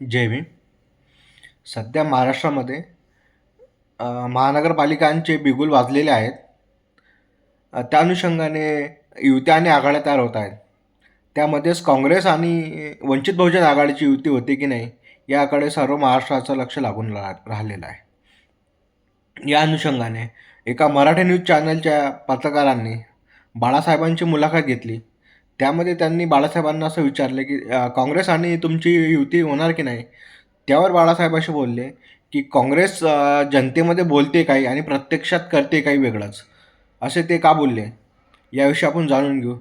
जय भीम. सध्या महाराष्ट्रामध्ये महानगरपालिकांचे बिगुल वाजलेले आहेत. त्या अनुषंगाने युत्या आणि आघाड्या तयार होत आहेत. त्यामध्येच काँग्रेस आणि वंचित बहुजन आघाडीची युती होते की नाही याकडे सर्व महाराष्ट्राचं लक्ष लागून रा राहिलेलं आहे. या अनुषंगाने एका मराठी न्यूज चॅनलच्या पत्रकारांनी बाळासाहेबांची मुलाखत घेतली. त्यामध्ये त्यांनी बाळासाहेबांना असं विचारलं की काँग्रेस आणि तुमची युती होणार की नाही? त्यावर बाळासाहेब असे बोलले की काँग्रेस जनतेमध्ये बोलते काही आणि प्रत्यक्षात करते काही वेगळंच. असे ते का बोलले? याविषयी आपण जाणून घेऊ.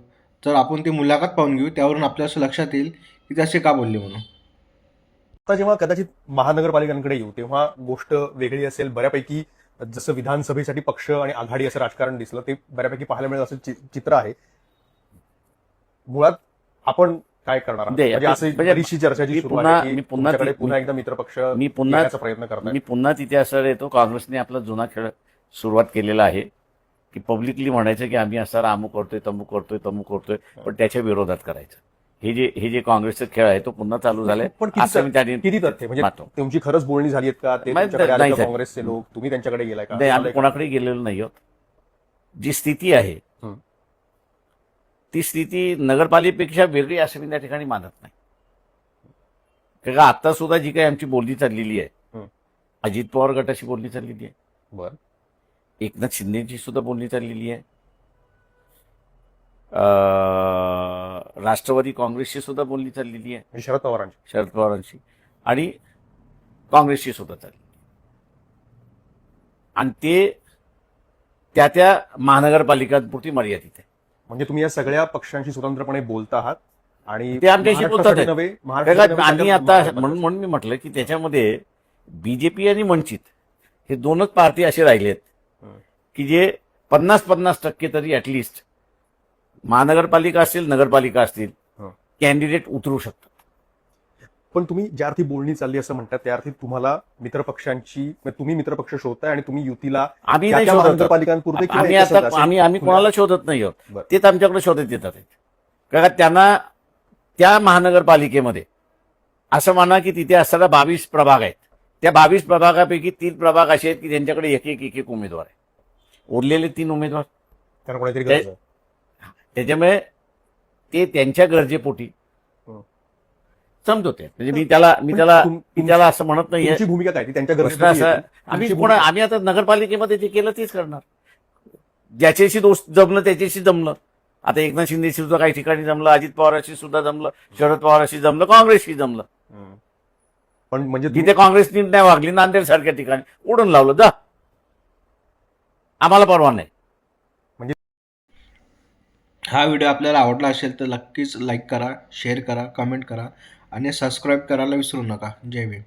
तर आपण ती मुलाखत पाहून घेऊ. त्यावरून आपल्या असं लक्षात येईल की ते असे का बोलले म्हणून. आता जेव्हा कदाचित महानगरपालिकांकडे येऊ तेव्हा गोष्ट वेगळी असेल. बऱ्यापैकी जसं विधानसभेसाठी पक्ष आणि आघाडी असं राजकारण दिसलं ते बऱ्यापैकी पाहायला मिळेल असं चि- चित्र आहे. मुळात आपण काय करणार म्हणजे असं म्हणजे चर्चा जी पुन्हा- मी पुन्हा पुन्हा एकदा मित्रपक्ष मी पुन्हा प्रयत्न करताय मी पुन्हा तिथे असं येतो. काँग्रेसने आपला जुना खेळ सुरुवात केलेला आहे की पब्लिकली म्हणायचं की आम्ही असं अमुक करतोय तमुक करतोय तमुक करतोय पण त्याच्या विरोधात करायचं. हे जे हे जे काँग्रेसचा खेळ आहे तो पुन्हा चालू झालाय. पण किती तथ्य म्हणजे. तुमची खरंच बोलणी झाली आहेत का. काँग्रेसचे लोक? तुम्ही त्यांच्याकडे गेलाय का? नाही आम्ही? कोणाकडे गेलेलो नाही आहोत. जी स्थिती आहे. ती स्थिती नगरपालिकेपेक्षा वेगळी असं मी त्या ठिकाणी मानत नाही. कारण का आता सुद्धा जी काही आमची बोलणी चाललेली आहे. अजित पवार गटाची बोलणी चाललेली आहे. बरं. एकनाथ शिंदेची सुद्धा बोलणी चाललेली आहे. राष्ट्रवादी काँग्रेसची सुद्धा बोलणी चाललेली आहे. शरद पवारांची. शरद पवारांची. आणि काँग्रेसची सुद्धा चालली आणि ते त्या त्या महानगरपालिकांपुरती मर्यादित आहे. म्हणजे तुम्ही या सगळ्या पक्षांशी स्वतंत्रपणे बोलता आहात आणि ते आमच्याशी बोलतात. नव्हे, आम्ही आता. म्हणून म्हणून मी म्हटलं की त्याच्यामध्ये बीजेपी आणि वंचित हे दोनच पार्टी असे राहिलेत. की जे पन्नास पन्नास टक्के तरी ऍटलिस्ट महानगरपालिका असतील नगरपालिका असतील. कॅन्डिडेट उतरू शकतात पण तुम्ही ज्या अर्थी बोलणी चालली असं म्हणतात त्या अर्थी तुम्हाला मित्रपक्षांची म्हणजे तुम्ही मित्रपक्ष शोधताय आणि तुम्ही युतीला आम्ही नाही शोधत आम्ही आम्ही कोणाला शोधत नाही आहोत. तेच आमच्याकडे शोधत येतात. कारण का त्यांना त्या महानगरपालिकेमध्ये असं म्हणा की तिथे असताना बावीस प्रभाग आहेत त्या बावीस प्रभागापैकी तीन प्रभाग असे आहेत की त्यांच्याकडे एक एक एक एक उमेदवार आहे उरलेले तीन उमेदवार. त्याच्यामुळे ते त्यांच्या गरजेपोटी. समजवते. म्हणजे मी त्याला मी त्याला मी त्याला असं म्हणत नाहीये. तुमची भूमिका काय? ती त्यांच्या प्रश्न असा. आम्ही कोणा आम्ही आता नगरपालिकेमध्ये जे केलं तेच करणार. ज्याच्याशी दोस्त जमलं त्याच्याशी जमलं. आता एकनाथ शिंदेशी सुद्धा काही ठिकाणी जमलं अजित पवाराशी सुद्धा जमलं शरद पवाराशी जमलं काँग्रेसशी जमलं. पण म्हणजे तुम्ही- जिथे काँग्रेस नीट नाही वागली नांदेड सारख्या ठिकाणी. उडून लावलं जा. आम्हाला परवा नाही. हा व्हिडिओ आपल्याला आवडला असेल तर नक्कीच लाईक करा शेअर करा कमेंट करा. आणि सबस्क्राईब करायला विसरू नका. जय भीम.